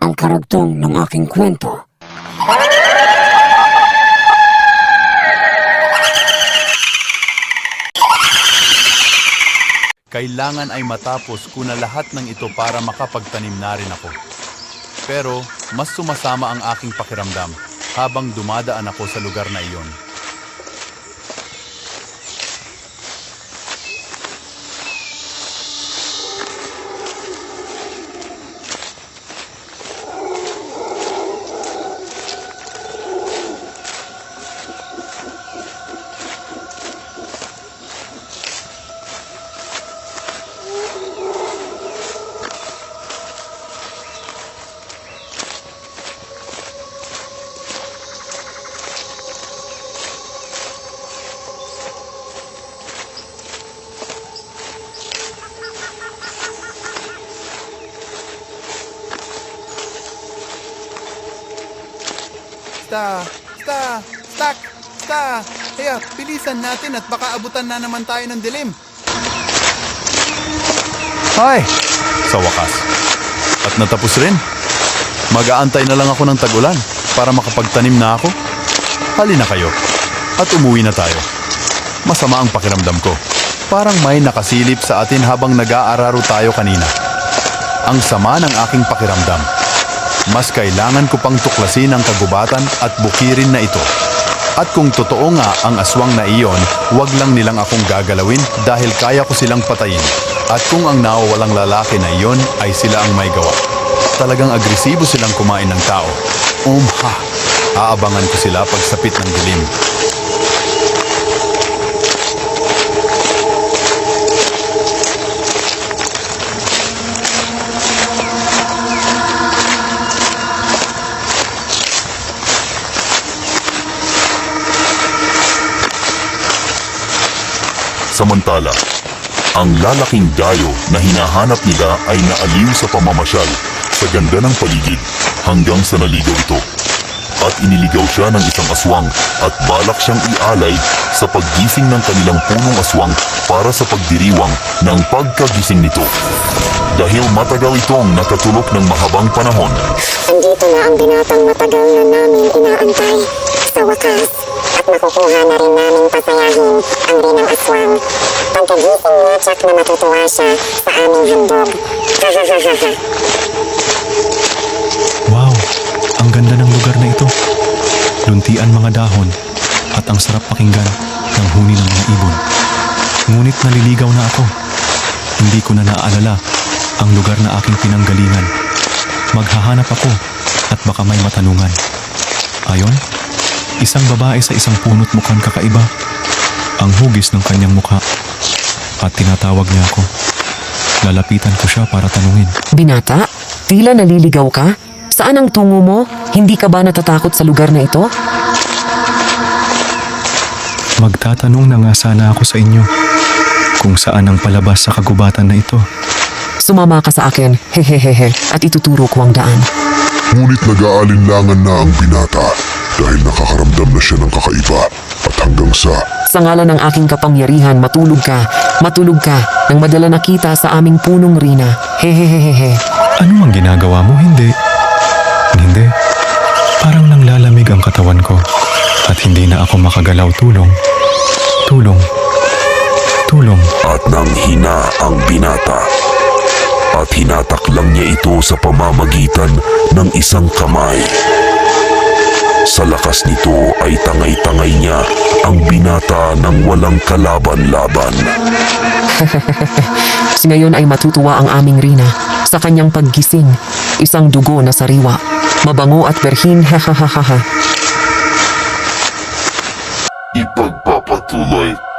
ang karugtong ng aking kwento. Kailangan ay matapos ko na lahat ng ito para makapagtanim na rin ako. Pero mas sumasama ang aking pakiramdam habang dumadaan ako sa lugar na iyon. Sta! Sta! Stack! Sta! Kaya bilisan natin at baka abutan na naman tayo ng dilim. Hay! Sa wakas. At natapos rin. Mag-aantay na lang ako ng tagulan para makapagtanim na ako. Halina kayo. At umuwi na tayo. Masama ang pakiramdam ko. Parang may nakasilip sa atin habang nag-aararo tayo kanina. Ang sama ng aking pakiramdam. Mas kailangan ko pang tuklasin ang kagubatan at bukirin na ito. At kung totoo nga ang aswang na iyon, wag lang nilang akong gagalawin dahil kaya ko silang patayin. At kung ang nawawalang lalaki na iyon ay sila ang may gawa. Talagang agresibo silang kumain ng tao. Umha! Aabangan ko sila pagsapit ng dilim. Samantala, ang lalaking dayo na hinahanap nila ay naaliw sa pamamasyal sa ganda ng paligid hanggang sa naligaw ito. At iniligaw siya ng isang aswang at balak siyang ialay sa paggising ng kanilang punong aswang para sa pagdiriwang ng pagkagising nito. Dahil matagal itong nakatulog ng mahabang panahon, Andito na ang binatang matagal na namin inaantay. Sa wakas, makukuha na rin namin pasayahin ang rinang aswang. Pagkagising niya, tsak na matutuwa siya sa aming handog. Wow, ang ganda ng lugar na ito. Luntian mga dahon at ang sarap pakinggan ng huni ng mga ibon. Ngunit naliligaw na ako. Hindi ko na naaalala ang lugar na aking pinanggalingan. Maghahanap ako at baka may matanungan. Ayon, isang babae sa isang punot mukhang kakaiba. Ang hugis ng kanyang mukha at tinatawag niya ako. Lalapitan ko siya para tanungin. Binata, tila naliligaw ka? Saan ang tungo mo? Hindi ka ba natatakot sa lugar na ito? Magtatanong na nga sana ako sa inyo kung saan ang palabas sa kagubatan na ito. Sumama ka sa akin, hehehehe, at ituturo ko ang daan. ngunit nag-aalinlangan na ang binata dahil nakakaramdam na siya ng kakaiba at hanggang sa Sa ngalan ng aking kapangyarihan, matulog ka, matulog ka, nang madala nakita sa aming punong rina. Hehehehe. Ano ang ginagawa mo? Hindi. Hindi. Parang nang lalamig ang katawan ko at hindi na ako makagalaw tulong. Tulong. Tulong. at nang hina ang binata. At hinatak lang niya ito sa pamamagitan ng isang kamay. Sa lakas nito ay tangay-tangay niya ang binata ng walang kalaban-laban. Ngayon ay matutuwa ang aming rina sa kanyang paggising. Isang dugo na sariwa. Mabango at berhin, hahaha. Ipagpapatuloy